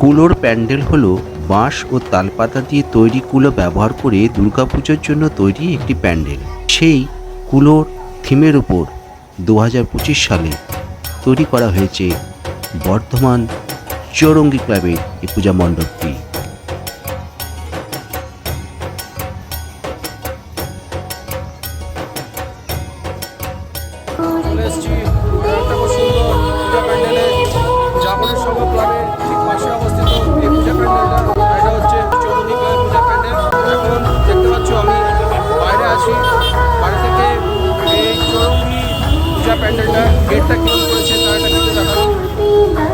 কুলোর প্যান্ডেল হলো বাঁশ ও তালপাতা দিয়ে তৈরি কুলো ব্যবহার করে দুর্গাপুজোর জন্য তৈরি একটি প্যান্ডেল। সেই কুলোর থিমের উপর দু হাজার পঁচিশ সালে তৈরি করা হয়েছে বর্ধমান চৌরঙ্গি ক্লাবের এই পূজা মণ্ডপটি। পূজা প্যান্ডেলটা গেটটা কেমন করেছে, তার একটা কিন্তু দেখানো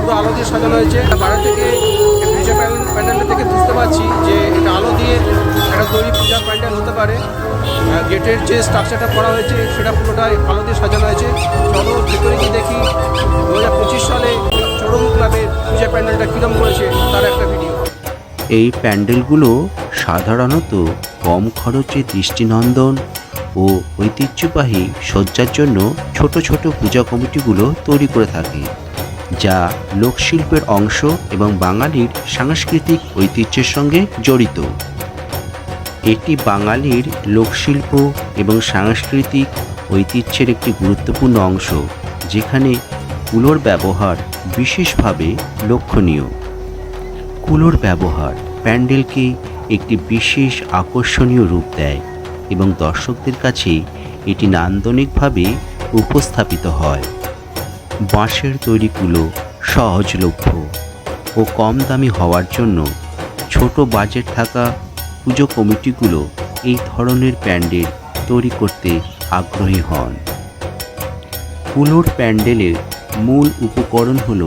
পুরো আলো দিয়ে সাজানো হয়েছে। বাইরে থেকে পূজা প্যান্ডেল প্যান্ডেলটা থেকে বুঝতে পারছি যে এটা আলো দিয়ে একটা তৈরি পূজা প্যান্ডেল হতে পারে। গেটের যে স্ট্রাকচারটা করা হয়েছে, সেটা পুরোটাই আলো দিয়ে সাজানো হয়েছে। চলো ভেতরে গিয়ে দেখি দু পঁচিশ সালে চরম ক্লাবের পূজা প্যান্ডেলটা কীরকম করেছে, তার একটা ভিডিও এই প্যান্ডেলগুলো সাধারণত কম খরচে দৃষ্টিনন্দন ও ঐতিহ্যবাহী সজ্জার জন্য ছোট ছোট পূজা কমিটিগুলো তৈরি করে থাকে, যা লোকশিল্পের অংশ এবং বাঙালির সাংস্কৃতিক ঐতিহ্যের সঙ্গে জড়িত। এটি বাঙালির লোকশিল্প এবং সাংস্কৃতিক ঐতিহ্যের একটি গুরুত্বপূর্ণ অংশ, যেখানে কুলোর ব্যবহার বিশেষভাবে লক্ষণীয়। কুলোর ব্যবহার প্যান্ডেলকে একটি বিশেষ আকর্ষণীয় রূপ দেয়। এবং দর্শকদের কাছে এটি নান্দনিকভাবে উপস্থাপিত হয়। বাঁশের তৈরি কুলো সহজলভ্য ও কম দামি হওয়ার জন্য ছোট বাজেট থাকা পুজো কমিটিগুলো এই ধরনের প্যান্ডেল তৈরি করতে আগ্রহী হন। কুলোর প্যান্ডেলের মূল উপকরণ হল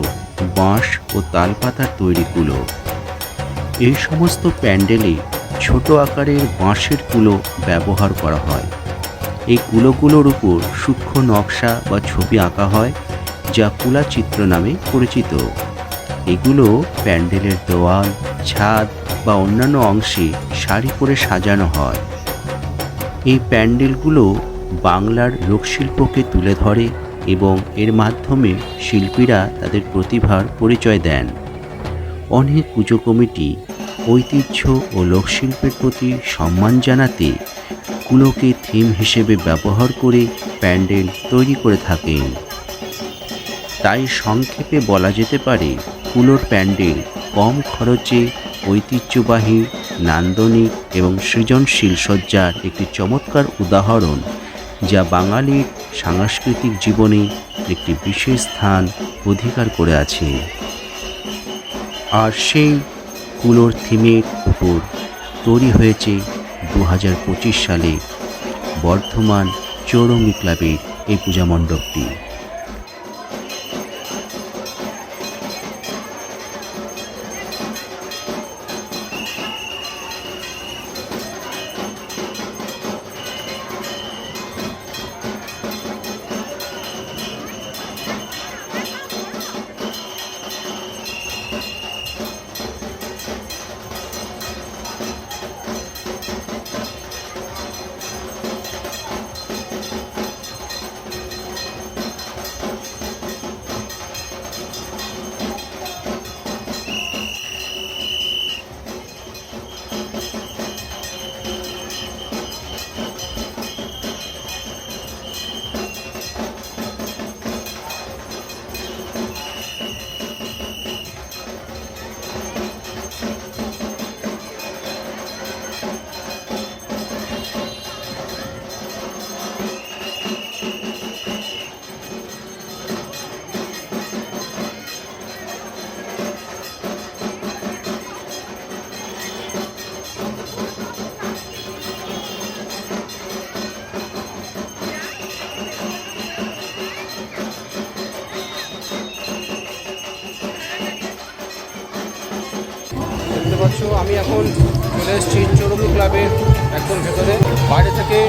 বাঁশ ও তালপাতার তৈরি কুলো এই সমস্ত প্যান্ডেলে ছোট আকারের বাঁশের কুলো ব্যবহার করা হয়। এই কুলোগুলোর উপর সূক্ষ্ম নকশা বা ছবি আঁকা হয়, যা কুলা চিত্র নামে পরিচিত। এগুলো প্যান্ডেলের দেওয়াল, ছাদ বা অন্যান্য অংশে শাড়ি করে সাজানো হয়। এই প্যান্ডেলগুলো বাংলার লোকশিল্পকে তুলে ধরে এবং এর মাধ্যমে শিল্পীরা তাদের প্রতিভার পরিচয় দেন। অনেক পুজো কমিটি ঐতিহ্য ও লোকশিল্পের প্রতি সম্মান জানাতে কুলোকে থিম হিসেবে ব্যবহার করে প্যান্ডেল তৈরি করে থাকেন। তাই সংক্ষেপে বলা যেতে পারে, কুলোর প্যান্ডেল কম খরচে ঐতিহ্যবাহী, নান্দনিক এবং সৃজনশীল সজ্জার একটি চমৎকার উদাহরণ, যা বাঙালির সাংস্কৃতিক জীবনে একটি বিশেষ স্থান অধিকার করে আছে। আর সেই কুলোর থিমের উপর তৈরি হয়েছে দু হাজার পঁচিশ সালে বর্ধমান চৌরঙ্গি ক্লাবের এই পূজা মণ্ডপটি। এখন চলে এসেছি চৌরঙ্গি ক্লাবের একদম ভেতরে। বাইরে থেকে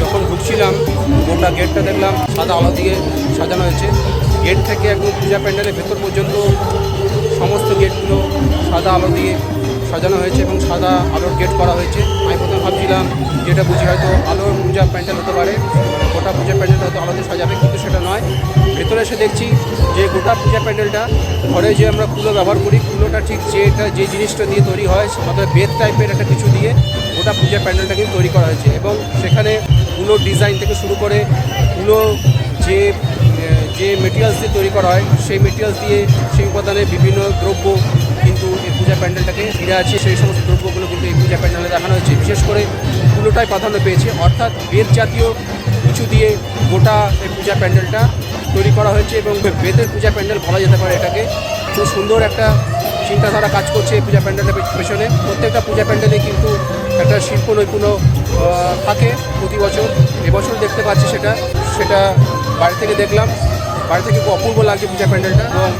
যখন ঢুকছিলাম গোটা গেটটা দেখলাম, সাদা আলো দিয়ে সাজানো হয়েছে। গেট থেকে একদম পূজা প্যান্ডেলের ভেতর পর্যন্ত সমস্ত গেটগুলো সাদা আলো দিয়ে সাজানো হয়েছে এবং সাদা আলোর গেট করা হয়েছে। আমি প্রথমে ভাবছিলাম যেটা বুঝি হয়তো আলোর পূজা প্যান্ডেল হতে পারে। গোটা পূজা প্যান্ডেলটা হয়তো আলোতে সাজাবে। এসে দেখছি যে গোটা পূজা প্যান্ডেলটা, ঘরে যে আমরা কুলো ব্যবহার করি, কুলোটা ঠিক যেটা যে জিনিসটা দিয়ে তৈরি হয় অর্থাৎ বেদ টাইপের একটা কিছু দিয়ে গোটা পূজা প্যান্ডেলটা কিন্তু তৈরি করা হয়েছে এবং সেখানে কুলোর ডিজাইন থেকে শুরু করে কুলো যে যে মেটেরিয়ালস দিয়ে তৈরি করা হয়, সেই মেটেরিয়ালস দিয়ে সেই উপাদানের বিভিন্ন দ্রব্য কিন্তু এই পূজা প্যান্ডেলটাকে ঘিরে আছে। সেই সমস্ত দ্রব্যগুলো কিন্তু এই পূজা প্যান্ডেলে দেখানো হয়েছে। বিশেষ করে কুলোটাই প্রাধান্য পেয়েছে। অর্থাৎ বেদ জাতীয় কিছু দিয়ে গোটা এই পূজা প্যান্ডেলটা তৈরি করা হয়েছে এবং বেদের পূজা প্যান্ডেল বলা যেতে পারে এটাকে। খুব সুন্দর একটা চিন্তাধারা কাজ করছে এই পূজা প্যান্ডেলের পেছনে। প্রত্যেকটা পূজা প্যান্ডেলে কিন্তু একটা শিল্প নৈপুণ্য থাকে প্রতি বছর। এবছর দেখতে পাচ্ছি সেটা সেটা বাড়ি থেকে দেখলাম। বাড়ি থেকে খুব অপূর্ব লাগছে পূজা প্যান্ডেলটা এবং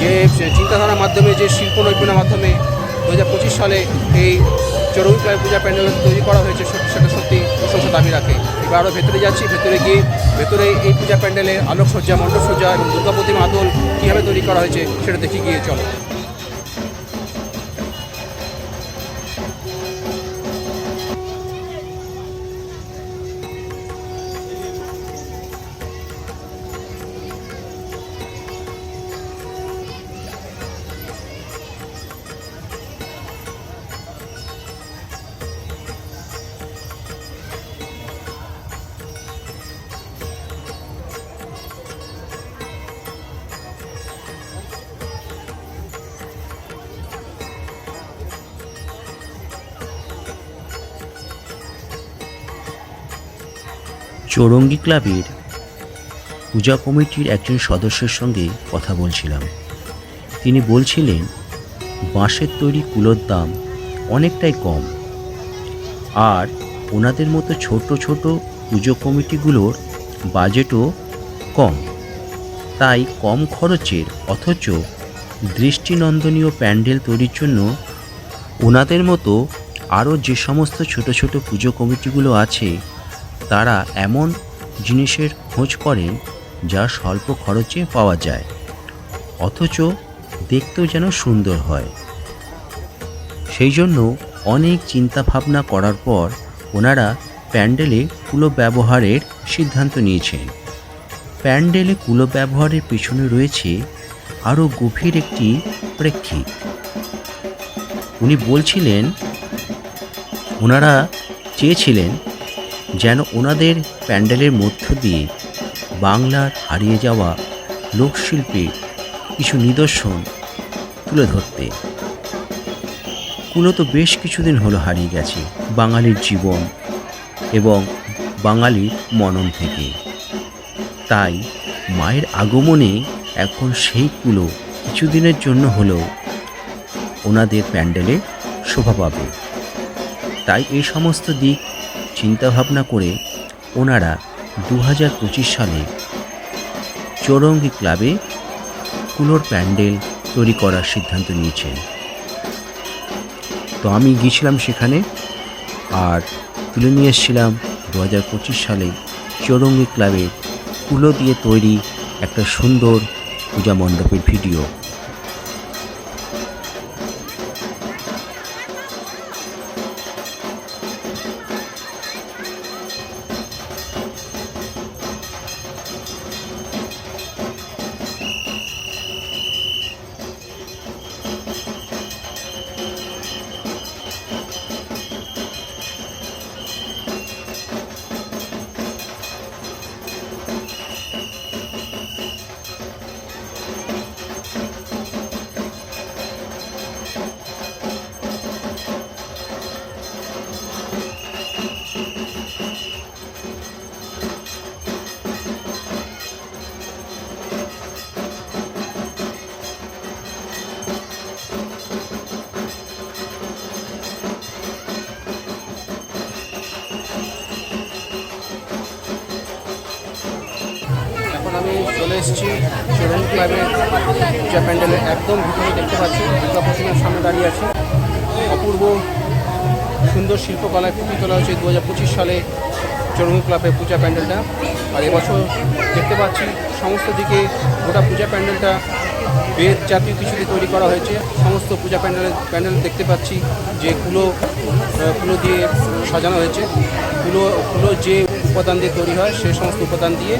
যে চিন্তাধারার মাধ্যমে, যে শিল্প নৈপুণ্যের মাধ্যমে দু হাজার পঁচিশ সালে এই চরম পূজা প্যান্ডেল তৈরি করা হয়েছে সেটা সত্যি প্রশংসা দাবি রাখে। এবার আরও ভেতরে যাচ্ছি, ভেতরে গিয়ে ভেতরে এই পূজা প্যান্ডেলে আলোকসজ্জা, মণ্ডপসজ্জা এবং দুর্গা প্রতিমা আদল কীভাবে তৈরি করা হয়েছে সেটা দেখি গিয়ে চলো। চৌরঙ্গি ক্লাবের পূজা কমিটির একজন সদস্যের সঙ্গে কথা বলছিলাম। তিনি বলছিলেন, বাঁশের তৈরি কুলোর দাম অনেকটাই কম। আর ওনাদের মতো ছোট ছোট পুজো কমিটিগুলোর বাজেটও কম। তাই কম খরচের অথচ দৃষ্টিনন্দনীয় প্যান্ডেল তৈরির জন্য ওনাদের মতো আরও যে সমস্ত ছোট ছোট পুজো কমিটিগুলো আছে তারা এমন জিনিসের খোঁজ করেন যা স্বল্প খরচে পাওয়া যায়, অথচ দেখতেও যেন সুন্দর হয়। সেই জন্য অনেক চিন্তা ভাবনা করার পর ওনারা প্যান্ডেলে কুলো ব্যবহারের সিদ্ধান্ত নিয়েছেন। প্যান্ডেলে কুলো ব্যবহারের পেছনে রয়েছে আরও গভীর একটি প্রেক্ষিত। উনি বলছিলেন, ওনারা চেয়েছিলেন যেন ওনাদের প্যান্ডেলের মধ্য দিয়ে বাংলার হারিয়ে যাওয়া লোকশিল্পের কিছু নিদর্শন তুলে ধরতে। কুলো তো বেশ কিছুদিন হলো হারিয়ে গেছে বাঙালির জীবন এবং বাঙালির মনন থেকে। তাই মায়ের আগমনে এখন সেই কুলো কিছুদিনের জন্য হলেও ওনাদের প্যান্ডেলে শোভা পাবে। তাই এই সমস্ত দিক চিন্তাভাবনা করে ওনারা দু হাজার পঁচিশ সালে চৌরঙ্গি ক্লাবে কুলোর প্যান্ডেল তৈরি করার সিদ্ধান্ত নিয়েছেন। তো আমি গিয়েছিলাম সেখানে আর তুলে নিয়ে এসেছিলাম দু হাজার পঁচিশ সালে চৌরঙ্গি ক্লাবে কুলো দিয়ে তৈরি একটা সুন্দর পূজা মণ্ডপের ভিডিও। চলে এসেছি। চৌরঙ্গি ক্লাবের পূজা প্যান্ডেলের একদম ভিতরে দেখতে পাচ্ছি। দুর্গা প্রতিমার সামনে দাঁড়িয়ে আছি। অপূর্ব সুন্দর শিল্পকলায় ফুটিয়ে তোলা হয়েছে দু হাজার পঁচিশ সালে চৌরঙ্গি ক্লাবের পূজা প্যান্ডেলটা। আর এবছর দেখতে পাচ্ছি সমস্ত দিকে গোটা পূজা প্যান্ডেলটা বেদ জাতীয় দিয়ে তৈরি করা হয়েছে। সমস্ত পূজা প্যান্ডেল প্যান্ডেল দেখতে পাচ্ছি যে কুলো কুলো দিয়ে সাজানো হয়েছে। কুলো কুলো যে উপাদান দিয়ে তৈরি হয়, সেই সমস্ত উপাদান দিয়ে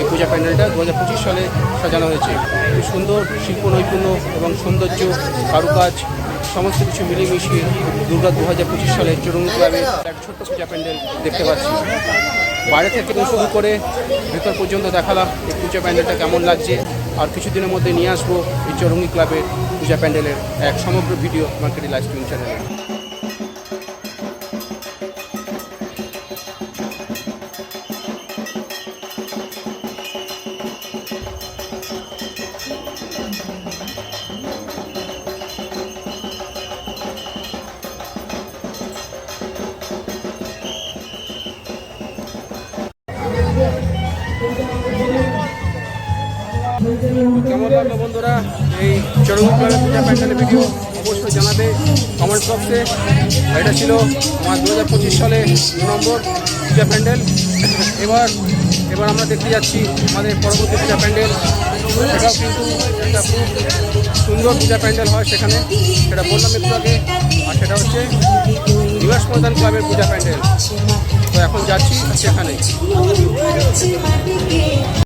এই পূজা প্যান্ডেলটা দু হাজার পঁচিশ সালে সাজানো হয়েছে। খুব সুন্দর, শিল্প নৈপুণ্য এবং সৌন্দর্য, কারুকাজ, সমস্ত কিছু মিলিমিশিয়ে দুর্গা দু হাজার পঁচিশ সালে চরুঙ্গি ক্লাবে এক ছোট্ট পূজা প্যান্ডেল দেখতে পাচ্ছি। বাইরে থেকে শুরু করে ভেতর পর্যন্ত দেখালাম এই পূজা প্যান্ডেলটা কেমন লাগছে। আর কিছুদিনের মধ্যে নিয়ে আসব এই চরঙ্গি ক্লাবের পূজা প্যান্ডেলের এক সমগ্র ভিডিও মার্কেটি লাইভ স্ট্রিম চ্যানেলে। লাগল বন্ধুরা। এই চরঙ্গি পূজা প্যান্ডেলের ভিডিও অবশ্যই জানাবে কমেন্ট বক্সে এটা ছিল আমার দু হাজার পঁচিশ সালে দু নম্বর পূজা প্যান্ডেল। এবার এবার আমরা দেখতে যাচ্ছি আমাদের পরবর্তী পূজা প্যান্ডেল। সেটাও কিন্তু একটা খুব সুন্দর পূজা প্যান্ডেল হয় সেখানে। সেটা বললাম একটু আগে। আর সেটা হচ্ছে নিবাস ময়দান ক্লাবের পূজা প্যান্ডেল। তো এখন যাচ্ছি সেখানে।